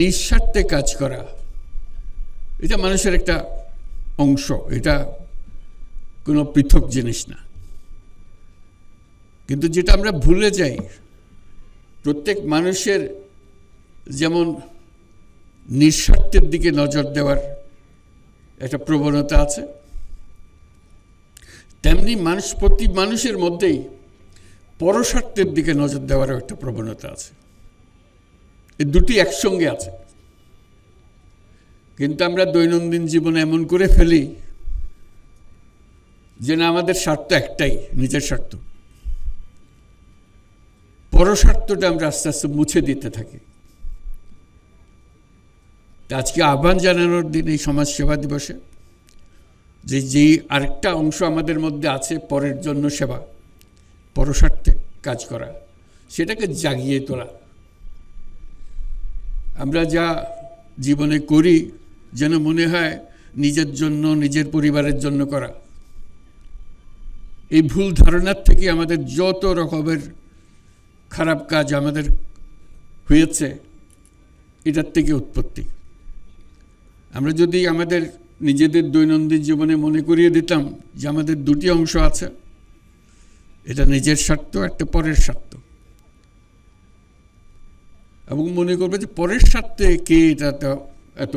নিঃস্বার্থে কাজ করা। এটা মানুষের একটা অংশ, এটা কোনো পৃথক জিনিস না। কিন্তু যেটা আমরা ভুলে যাই, প্রত্যেক মানুষের যেমন নিঃস্বার্থের দিকে নজর দেওয়ার একটা প্রবণতা আছে, তেমনি মানুষ, প্রতি মানুষের মধ্যেই পরস্বার্থের দিকে নজর দেওয়ারও একটা প্রবণতা আছে। এই দুটি একসঙ্গে আছে। কিন্তু আমরা দৈনন্দিন জীবনে এমন করে ফেলি যে না, আমাদের স্বার্থ একটাই, নিজের স্বার্থ। পরস্বার্থটা আমরা আস্তে আস্তে মুছে দিতে থাকি। আজকে আহ্বান জানানোর দিন এই সমাজ সেবা দিবসে যে যেই আরেকটা অংশ আমাদের মধ্যে আছে পরের জন্য সেবা পরস্বার্থে কাজ করা, সেটাকে জাগিয়ে তোলা। আমরা যা জীবনে করি, যেন মনে হয় নিজের জন্য, নিজের পরিবারের জন্য করা। এই ভুল ধারণার থেকে আমাদের যত রকমের খারাপ কাজ আমাদের হয়েছে, এটার থেকে উৎপত্তি। আমরা যদি আমাদের নিজেদের দৈনন্দিন জীবনে মনে করিয়ে দিতাম যে আমাদের দুটি অংশ আছে, এটা নিজের স্বার্থ, একটা পরের স্বার্থ। এবং মনে করবে যে পরের স্বার্থে কে এটা এত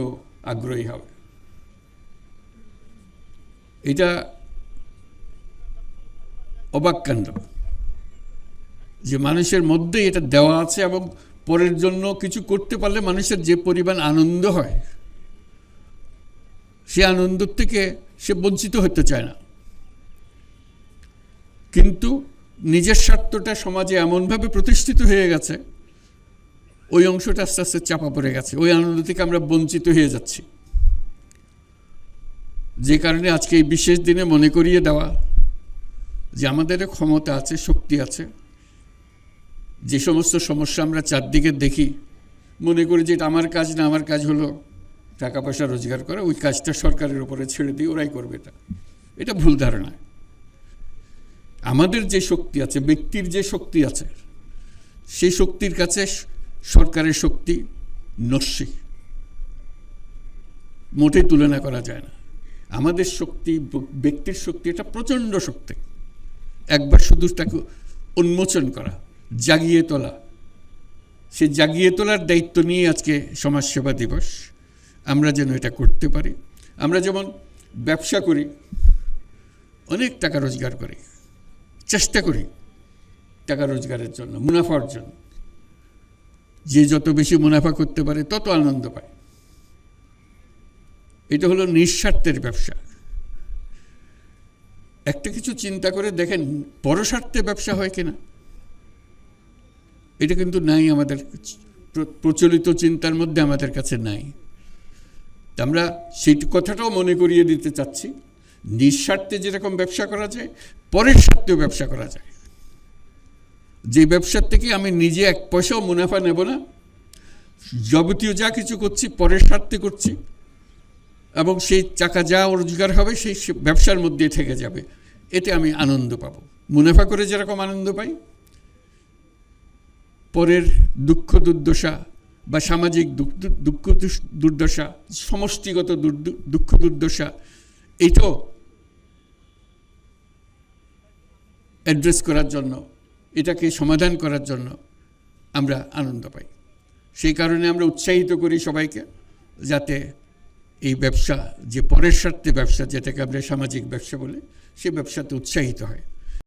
আগ্রহী হবে। এটা অবাক কাণ্ড যে মানুষের মধ্যে এটা দেওয়া আছে এবং পরের জন্য কিছু করতে পারলে মানুষের যে পরিমাণ আনন্দ হয়, সে আনন্দ থেকে সে বঞ্চিত হতে চায় না। কিন্তু নিজের স্বার্থটা সমাজে এমনভাবে প্রতিষ্ঠিত হয়ে গেছে ওই অংশটা আস্তে আস্তে চাপা পড়ে গেছে। ওই আনন্দ থেকে আমরা বঞ্চিত হয়ে যাচ্ছি। যে কারণে আজকে এই বিশেষ দিনে মনে করিয়ে দেওয়া যে আমাদের ক্ষমতা আছে, শক্তি আছে। যে সমস্ত সমস্যা আমরা চারদিকে দেখি, মনে করি যে আমার কাজ না, আমার কাজ হলো টাকা পয়সা রোজগার করা, ওই কাজটা সরকারের উপরে ছেড়ে দিই ওরাই করবে এটা। এটা ভুল ধারণা। আমাদের যে শক্তি আছে, ব্যক্তির যে শক্তি আছে, সেই শক্তির কাছে সরকারের শক্তি নস্যি। মোটেই তুলনা করা যায় না। আমাদের শক্তি, ব্যক্তির শক্তি এটা প্রচণ্ড শক্তি। একবার শুধু তাকে উন্মোচন করা, জাগিয়ে তোলা। সে জাগিয়ে তোলার দায়িত্ব নিয়ে আজকে সমাজসেবা দিবস। আমরা যেন এটা করতে পারি। আমরা যেমন ব্যবসা করি, অনেক টাকা রোজগার করি, চেষ্টা করি টাকা রোজগারের জন্য মুনাফা অর্জন যে যত বেশি মুনাফা করতে পারে, তত আনন্দ পায়। এটা হলো নিঃস্বার্থের ব্যবসা। একটা কিছু চিন্তা করে দেখেন, পরস্বার্থে ব্যবসা হয় কিনা? এটা কিন্তু নাই আমাদের, প্রচলিত চিন্তার মধ্যে আমাদের কাছে নাই। আমরা সেই কথাটাও মনে করিয়ে দিতে চাচ্ছি, নিঃস্বার্থে যেরকম ব্যবসা করা যায়, পরের স্বার্থেও ব্যবসা করা যায়। যে ব্যবসার থেকে আমি নিজে এক পয়সাও মুনাফা নেব না, যাবতীয় যা কিছু করছি, পরের স্বার্থে করছি, এবং সেই টাকা যা রোজগার হবে, সেই ব্যবসার মধ্যে থেকে যাবে। এতে আমি আনন্দ পাবো। মুনাফা করে যেরকম আনন্দ পাই, পরের দুঃখ দুর্দশা বা সামাজিক দুঃখ দুর্দশা, সমষ্টিগত দুঃখ দুর্দশা এই তো অ্যাড্রেস করার জন্য এটাকে সমাধান করার জন্য আমরা আনন্দ পাই। সেই কারণে আমরা উৎসাহিত করি সবাইকে যাতে এই ব্যবসা, যে পরের স্বার্থে ব্যবসা, যেটাকে আমরা সামাজিক ব্যবসা বলে, সে ব্যবসাতে উৎসাহিত হয়।